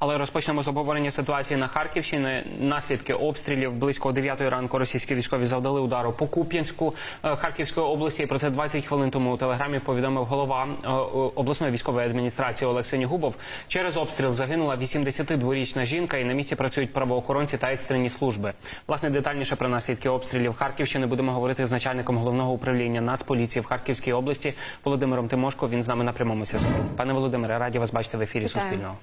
Але розпочнемо з обговорення ситуації на Харківщині. Наслідки обстрілів близько 9 ранку російські військові завдали удару по Куп'янську е, Харківської області. Про це 20 хвилин тому у телеграмі повідомив голова е, обласної військової адміністрації Олег Сенігубов. Через обстріл загинула 82-річна жінка, і на місці працюють правоохоронці та екстрені служби. Власне, детальніше про наслідки обстрілів Харківщини будемо говорити з начальником головного управління Нацполіції в Харківській області Володимиром Тимошко. Він з нами на прямому зв'язку. Пане Володимире, раді вас бачити в ефірі. Суспільного.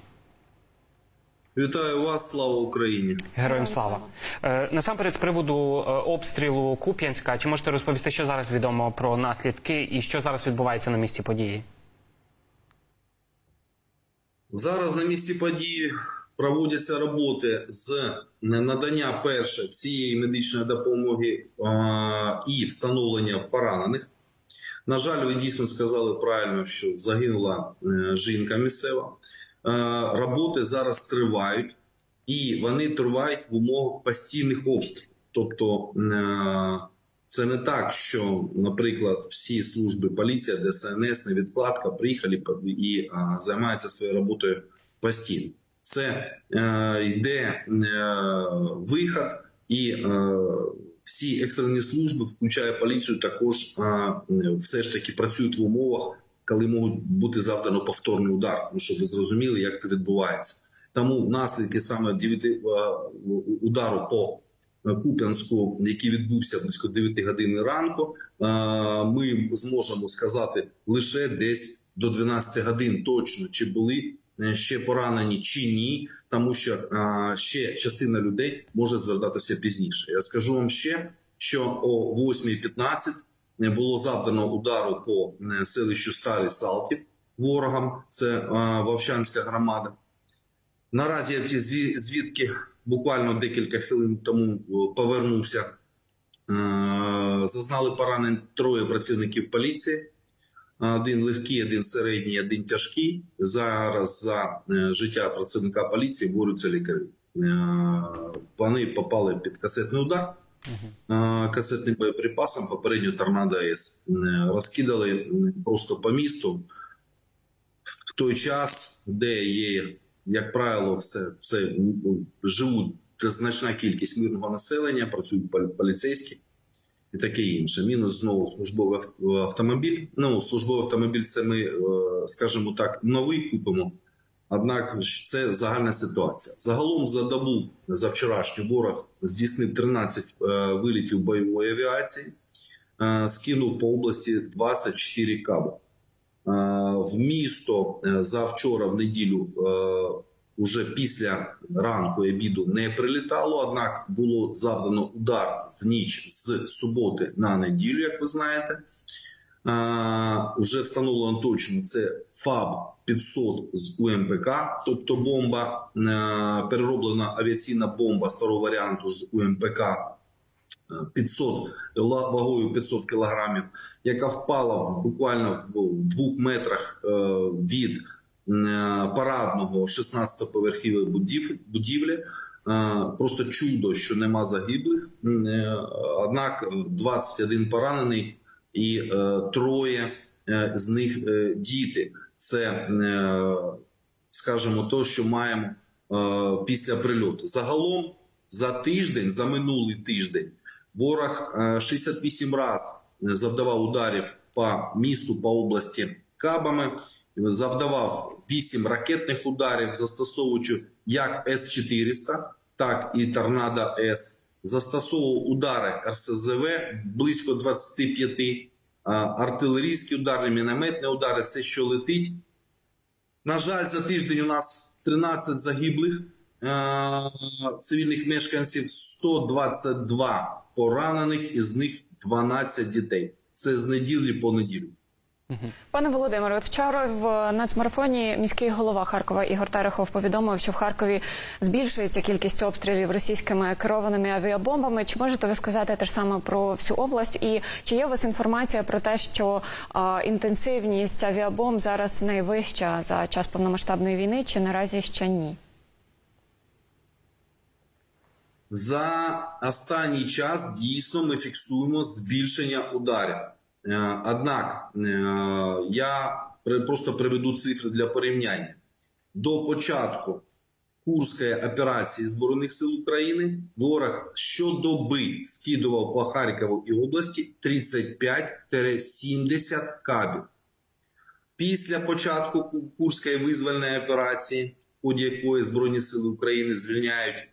Вітаю вас, слава Україні! Героям слава. Е, насамперед, з приводу е, обстрілу Куп'янська, чи можете розповісти, що зараз відомо про наслідки і що зараз відбувається на місці події? Зараз на місці події проводяться роботи з надання перше цієї медичної допомоги а, і встановлення поранених. На жаль, ви дійсно сказали правильно, що загинула е, жінка місцева. Е, Роботи зараз тривають, і вони тривають в умовах постійних обстрілів. Тобто е, це не так, що, наприклад, всі служби поліція, ДСНС, невідкладка приїхали і займаються своєю роботою постійно. Це е, йде е, вихід, і е, всі екстрені служби, включає поліцію, також е, все ж таки працюють в умовах, коли можуть бути завдано повторний удар. Ну щоб ви зрозуміли, як це відбувається. Тому наслідки саме 9 е, удару по Куп'янську, який відбувся близько 9 години ранку, е, ми зможемо сказати лише десь до 12 годин точно, чи були е, ще поранені чи ні, тому що е, ще частина людей може звертатися пізніше. Я скажу вам ще, що о 8.15 було завдано удару по е, селищу Старий Салтів ворогам. Це е, Вовчанська громада. Наразі звідки буквально декілька хвилин тому е, повернувся. Зазнали поранень троє працівників поліції. Один легкий, один середній, один тяжкий. Зараз за життя працівника поліції борються лікарі. Вони попали під касетний удар касетним боєприпасом. Попередньо торнадо С розкидали просто по місту в той час, де є, як правило, все це живуть значна кількість мирного населення, працюють поліцейські і таке інше. Мінус знову службовий автомобіль. Ну, службовий автомобіль це ми, е, скажімо так, новий купимо. Однак це загальна ситуація. Загалом за добу за вчорашній ворог здійснив 13 е, вилітів бойової авіації, е, скинув по області 24 каби. Е, В місто е, завчора в неділю уже після ранку і обіду не прилітало. Однак було завдано удар в ніч з суботи на неділю, як ви знаєте. Е, Уже встановлено точно це ФАБ 500 з УМПК, тобто бомба, е, перероблена авіаційна бомба старого варіанту з УМПК е, 500 вагою 500 кілограмів, яка впала буквально в двох метрах е, від е, парадного 16-поверхівої будів- будівлі. Е, Просто чудо, що нема загиблих. Е, Однак е, 21 поранений і е, троє е, з них е, діти. Це, скажімо, то, що маємо після прильоту. Загалом за тиждень, за минулий тиждень, ворог е, 68 разів завдавав ударів по місту, по області кабами, завдавав 8 ракетних ударів, застосовуючи як С-400, так і Торнадо С. Застосовував удари РСЗВ близько 25, артилерійські удари, мінометні удари, все, що летить. На жаль, за тиждень у нас 13 загиблих цивільних мешканців, 122 поранених, із них 12 дітей. Це з неділі по неділю. Пане Володимире, вчора в нацмарафоні міський голова Харкова Ігор Терехов повідомив, що в Харкові збільшується кількість обстрілів російськими керованими авіабомбами. Чи можете ви сказати те ж саме про всю область? І чи є у вас інформація про те, що а, інтенсивність авіабомб зараз найвища за час повномасштабної війни, чи наразі ще ні? За останній час дійсно ми фіксуємо збільшення ударів. Е, Однак е, я просто приведу цифри для порівняння. До початку Курської операції Збройних сил України ворог щодоби скидував по Харкову і області 35-70 кабів. Після початку Курської визвольної операції, в ході якої Збройні сили України звільняють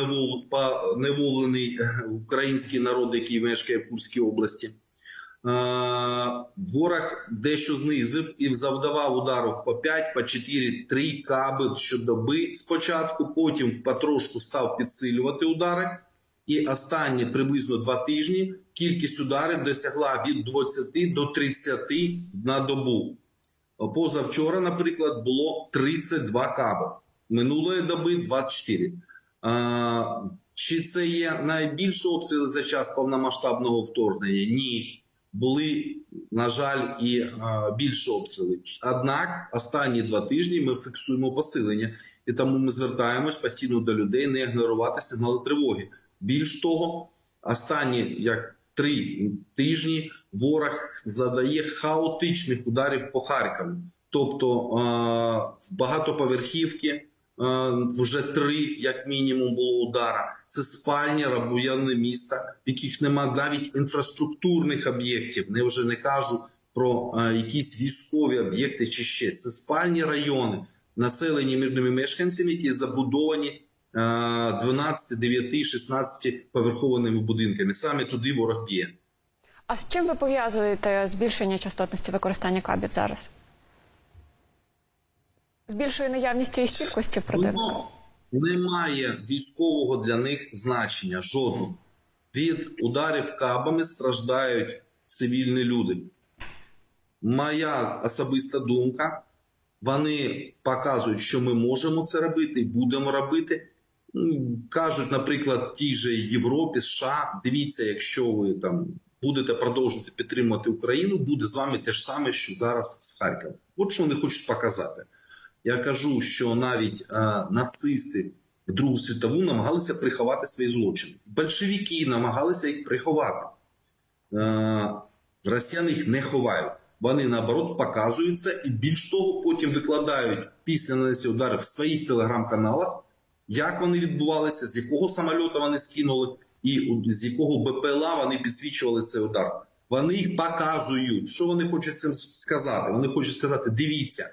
поневолений е, український народ, який мешкає в Курській області. Е, Ворог дещо знизив і завдавав удару по 5, по 4, 3 каби щодоби спочатку, потім потрошку став підсилювати удари. І останні приблизно два тижні кількість ударів досягла від 20 до 30 на добу. Позавчора, наприклад, було 32 каби. Минулої доби 24. А, чи це є найбільші обстріли за час повномасштабного вторгнення? Ні. Були, на жаль, і більші обстріли. Однак останні два тижні ми фіксуємо посилення, і тому ми звертаємось постійно до людей не ігнорувати сигнали тривоги. Більш того, останні як три тижні ворог задає хаотичних ударів по Харкову. Тобто в багатоповерхівки вже три, як мінімум, було удара. Це спальні райони міста, в яких нема навіть інфраструктурних об'єктів. Не вже не кажу про е, якісь військові об'єкти чи ще. Це спальні райони, населені мирними мешканцями, які забудовані е, 12, 9, 16 поверхованими будинками. Саме туди ворог б'є. А з чим ви пов'язуєте збільшення частотності використання кабів зараз? З більшою наявністю їх кількості противника? Немає військового для них значення жодного. Від ударів кабами страждають цивільні люди. Моя особиста думка. Вони показують, що ми можемо це робити і будемо робити. Кажуть, наприклад, тій же Європі, США, дивіться, якщо ви там будете продовжувати підтримувати Україну, буде з вами те ж саме, що зараз з Харкова. От що вони хочуть показати. Я кажу, що навіть е, нацисти в Другу світову намагалися приховати свої злочини. Большевики намагалися їх приховати. Е, росіяни їх не ховають. Вони наоборот показуються і більш того, потім викладають після нанесення ударів в своїх телеграм-каналах, як вони відбувалися, з якого самольота вони скинули, і з якого БПЛА вони підсвічували цей удар. Вони їх показують. Що вони хочуть цим сказати? Вони хочуть сказати: дивіться,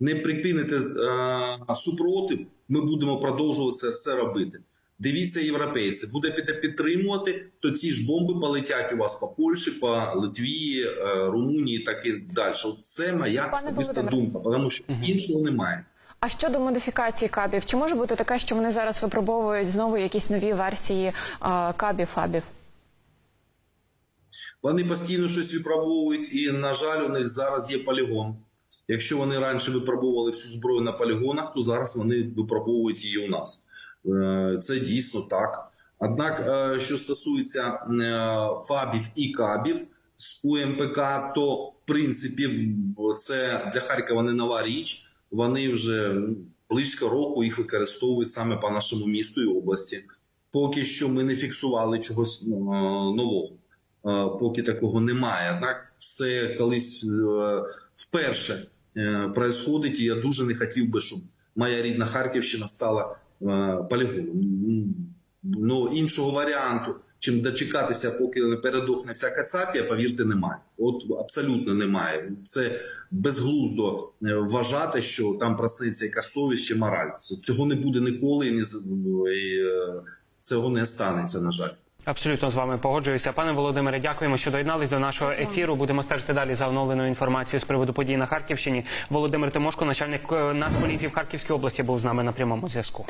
не припините е, супротив, ми будемо продовжувати це все робити. Дивіться, європейці, будете підтримувати, то ці ж бомби полетять у вас по Польщі, по Литві, е, Румунії, так і далі. Це моя Пане особиста думка, тому що іншого немає. А щодо модифікації кабів, чи може бути таке, що вони зараз випробовують знову якісь нові версії а, кабів, фабів? Вони постійно щось випробовують, і, на жаль, у них зараз є полігон. Якщо вони раніше випробовували всю зброю на полігонах, то зараз вони випробовують її у нас. Е, Це дійсно так. Однак, е, що стосується е, фабів і кабів з УМПК, то в принципі це для Харкова не нова річ. Вони вже близько року їх використовують саме по нашому місту і області. Поки що ми не фіксували чогось нового. Поки такого немає. Однак це колись вперше происходить, і я дуже не хотів би, щоб моя рідна Харківщина стала е, полігоном. Ну іншого варіанту, чим дочекатися, поки не передохне вся кацапія, повірте, немає. От абсолютно немає. Це безглуздо е, вважати, що там проснеться якась совість чи мораль. Цього не буде ніколи, і е, цього не станеться, на жаль. Абсолютно з вами погоджуюся. Пане Володимире, дякуємо, що доєднались до нашого ефіру. Будемо стежити далі за оновленою інформацією з приводу подій на Харківщині. Володимир Тимошко, начальник е, Нацполіції в Харківській області, був з нами на прямому зв'язку.